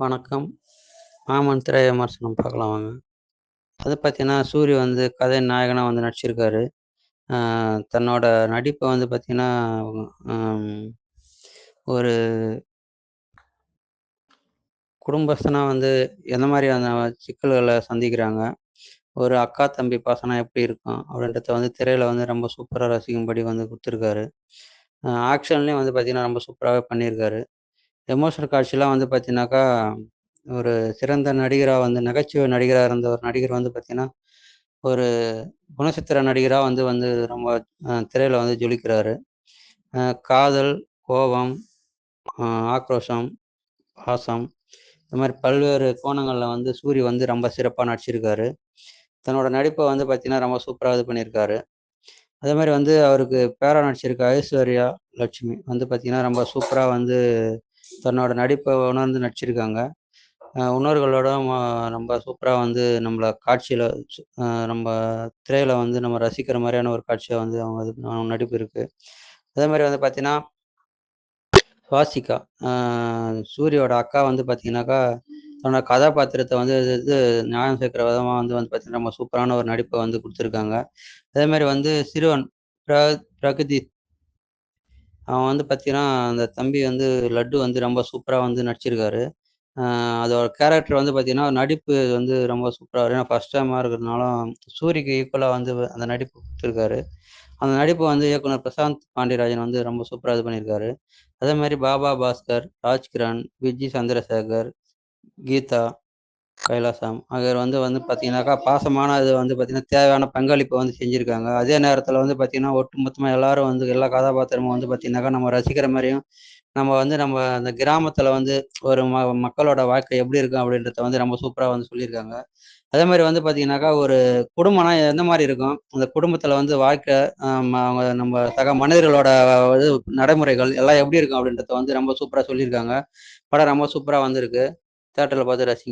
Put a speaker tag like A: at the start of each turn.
A: வணக்கம். மாமன் திரை விமர்சனம் பார்க்கலாம் வாங்க. அது பார்த்தீங்கன்னா, சூரிய வந்து கதை நாயகனாக வந்து நடிச்சிருக்காரு. தன்னோட நடிப்பை வந்து பார்த்தீங்கன்னா, ஒரு குடும்பஸ்தனா வந்து எந்த மாரியான சிக்கல்களை சந்திக்கிறாங்க? ஒரு அக்கா, தம்பி பாசனம் எப்படி இருக்கும்? அப்படின்றத வந்து திரையில் வந்து ரொம்ப சூப்பராக ரசிக்கும்படி வந்து கொடுத்துருக்காரு ஆக்ஷன்லேயும் வந்து பார்த்தீங்கன்னா, ரொம்ப சூப்பராகவே பண்ணியிருக்காரு. எமோஷனல் காட்சிலாம் வந்து பார்த்தீங்கன்னாக்கா, ஒரு சிறந்த நடிகராக வந்து நகைச்சுவை நடிகராக இருந்த ஒரு நடிகர் வந்து பார்த்தீங்கன்னா, ஒரு குணச்சித்திர நடிகராக வந்து வந்து ரொம்ப திரையில் வந்து ஜொலிக்கிறாரு. காதல், கோபம், ஆக்ரோஷம், பாசம் இந்த மாதிரி பல்வேறு கோணங்களில் வந்து சூரி வந்து ரொம்ப சிறப்பாக நடிச்சிருக்காரு. தன்னோட நடிப்பை வந்து பார்த்தீங்கன்னா, ரொம்ப சூப்பராக இது பண்ணியிருக்காரு. அதே மாதிரி வந்து அவருக்கு பேரா நடிச்சிருக்க ஐஸ்வர்யா லட்சுமி வந்து பார்த்தீங்கன்னா, ரொம்ப சூப்பராக வந்து தன்னோட நடிப்பை உணர்ந்து நடிச்சிருக்காங்க. உணர்களோட நம்ம சூப்பராக ரொம்ப வந்து நம்மள காட்சியில் சு நம்ம திரையில வந்து நம்ம ரசிக்கிற மாதிரியான ஒரு காட்சியாக வந்து அவங்க இது நடிப்பு இருக்கு. அதே மாதிரி வந்து பார்த்தீங்கன்னா, சுவாசிகா சூரியோட அக்கா வந்து பார்த்தீங்கன்னாக்கா, தன்னோட கதாபாத்திரத்தை வந்து இது நியாயம் சேர்க்கிற விதமாக வந்து வந்து பார்த்தீங்கன்னா, ரொம்ப சூப்பரான ஒரு நடிப்பை வந்து கொடுத்துருக்காங்க அதே மாதிரி வந்து சிறுவன் பிர பிரகதி அவன் வந்து பார்த்தீங்கன்னா, அந்த தம்பி வந்து லட்டு வந்து ரொம்ப சூப்பரா வந்து நடிச்சிருக்காரு. அ அதோட கேரக்டர் வந்து பார்த்தீங்கன்னா, நடிப்பு வந்து ரொம்ப சூப்பரா ஏன்னா ஃபர்ஸ்ட் டைமா இருக்கிறதுனால சூரிக்கு ஈக்குவலா வந்து அந்த நடிப்பு குடுத்துருக்காரு. அந்த நடிப்பு வந்து இயக்குனர் பிரசாந்த் பாண்டியராஜன் வந்து ரொம்ப சூப்பரா இது பண்ணியிருக்காரு. அதே மாரி பாபா பாஸ்கர், ராஜ்கிரண், விஜி சந்திரசேகர், கீதா கைலாசம் அவர் வந்து வந்து பார்த்தீங்கன்னாக்கா, பாசமான இது வந்து பார்த்தீங்கன்னா, தேவையான பங்களிப்பை வந்து செஞ்சுருக்காங்க அதே நேரத்தில் வந்து பார்த்தீங்கன்னா, ஒட்டுமொத்தமாக எல்லாரும் வந்து எல்லா கதாபாத்திரமும் வந்து பார்த்தீங்கன்னாக்கா, நம்ம ரசிக்கிற மாதிரியும் நம்ம வந்து நம்ம அந்த கிராமத்தில் வந்து ஒரு ம மக்களோட வாழ்க்கை எப்படி இருக்கும் அப்படின்றத வந்து ரொம்ப சூப்பராக வந்து சொல்லியிருக்காங்க. அதே மாதிரி வந்து பார்த்தீங்கன்னாக்கா, ஒரு குடும்பம்னா எந்த மாதிரி இருக்கும்? அந்த குடும்பத்தில் வந்து வாழ்க்கை, அவங்க நம்ம சக மனிதர்களோட இது நடைமுறைகள் எல்லாம் எப்படி இருக்கும் அப்படின்றத வந்து ரொம்ப சூப்பராக சொல்லியிருக்காங்க. படம் ரொம்ப சூப்பராக வந்திருக்கு. தேட்டரில் பார்த்து ரசிங்க.